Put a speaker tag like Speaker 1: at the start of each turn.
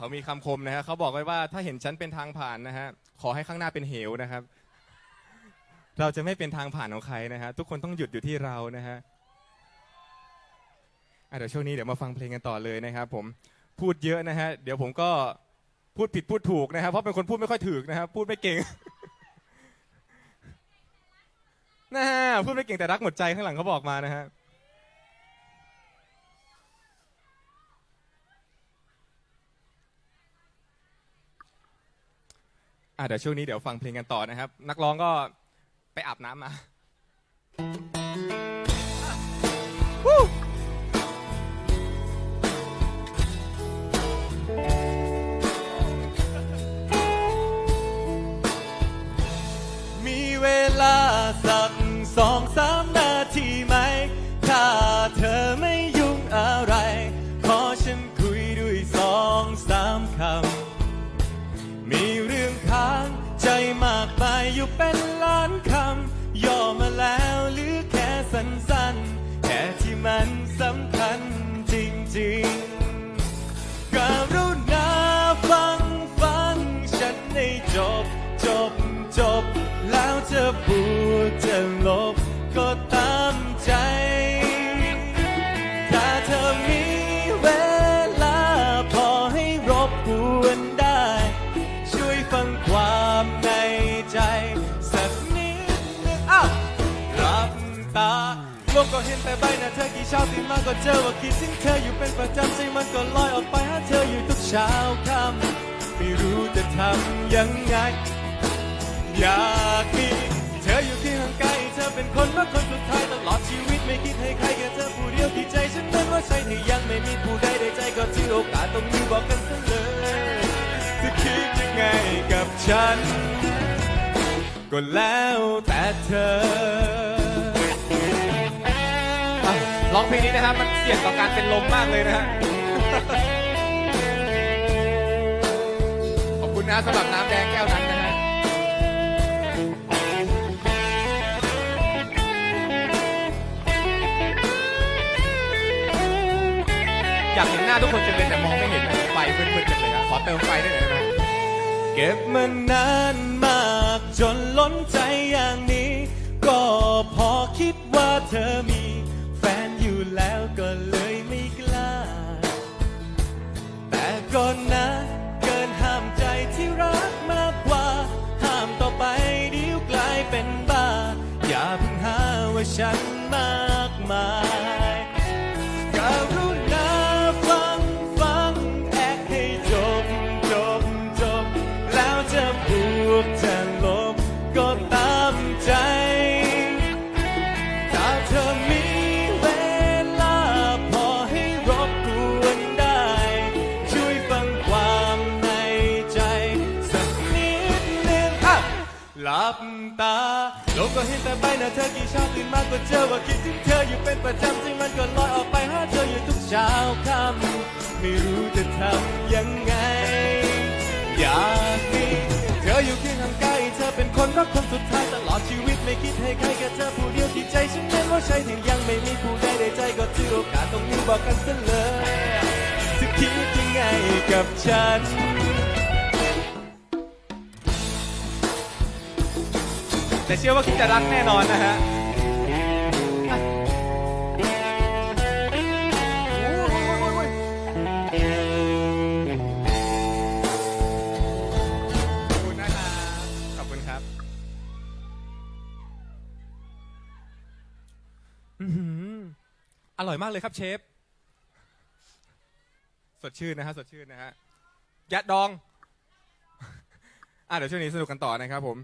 Speaker 1: เขามีคำคมนะฮะเขาบอกไว้ว่าถ้าเห็นฉันเป็นทางผ่านนะฮะขอให้ข้างหน้าเป็นเหวนะครับ เราจะไม่เป็นทางผ่านของใครนะฮะทุกคนต้องหยุดอยู่ที่เรานะฮะอะเดี๋ยวช่วงนี้เดี๋ยวมาฟังเพลงกันต่อเลยนะครับ ผมพูดเยอะนะฮะเดี๋ยวผมก็พูดผิดพูดถูกนะครับเพราะเป็นคนพูดไม่ค่อยถูกนะครับพูดไม่เก่งนะฮะพูดไม่เก่งแต่รักหมดใจข้างหลังเขาบอกมานะฮะ อะเดี๋ยวช่วงนี้เดี๋ยวฟังเพลงกันต่อนะครับ นักร้องก็ไปอาบน้ำมา
Speaker 2: มีเวลาสักสองสามากมายอยู่เป็นล้านคำย่อมาแล้วหรือแค่สั้นๆ แค่ที่มันสำคัญจริงๆกรุณาฟังฟังฉันให้จบจบจบ แล้วจะพูดจะลบ ตาโลกก็เห็นแต่ใบหน้าเธอกี่เช้าตื่นมาก็เจอว่าคิดถึงเธออยู่เป็นประจำใจมันก็ลอยออกไปหาเธออยู่ทุกเช้าค่ำไม่รู้จะทำยังไง อยากมีเธออยู่เคียงข้างไกายเธอเป็นคนรักคนสุดท้ายตลอดชีวิตไม่คิดให้ใครแค่เธอผู้เดียวที่ใจฉันนั้นว่าใช่ที่ยังไม่มีผู้ใดในใจก็ถือโอกาสตรงนี้บอกกันซะเลยจะคิดยังไงกับฉัน ก็แล้วแต่เธอ
Speaker 1: ร้องเพลงนี้นะครับ มันเสี่ยงต่อการเป็นลมมากเลยนะฮะขอบคุณนะสำหรับน้ำแดงแก้วนั้นนะฮะอยากเห็นหน้าทุกคนจังเลยแต่มองไม่เห็นนะไฟมืดๆจังเลยครับขอเติมไฟได้หน่อยได้ไหม
Speaker 2: เก็บมานานมาก จนล้นใจอย่างนี้ ก็พอคิดว่าเธอ ก่อนนะ เกินห้ามใจที่รักมากกว่า ห้ามต่อไปเดี๋ยวกลายเป็นบ้า อย่าเพิ่งหาว่าฉันมากมาย ก็เห็นแต่ใบหน้าเธอกี่เช้าตื่นมาก็เจอว่าคิดถึงเธออยู่เป็นประจำใจมันก็ลอยออกไปหาเธออยู่ทุกเช้าค่ำไม่รู้จะทำยังไง อยากมีเธออยู่เคียงข้างกายเธอเป็นคนรักคนสุดท้ายตลอดชีวิตไม่คิดให้ใครแค่เธอผู้เดียวที่ใจฉันนั้นว่าใช่ที่ยังไม่มีผู้ใดในใจก็ถือโอกาสตรงนี้บอกกันซะเลยจะคิดยังไงกับฉัน
Speaker 1: แต่เชื่อว่าคิดจะรักแน่นอนนะฮะขอบคุณนะคะขอบคุณครับอือหืออร่อยมากเลยครับเชฟ สดชื่นนะฮะสดชื่นนะฮะยัดดอง อะเดี๋ยวช่วงนี้สนุกกันต่อนะครับผม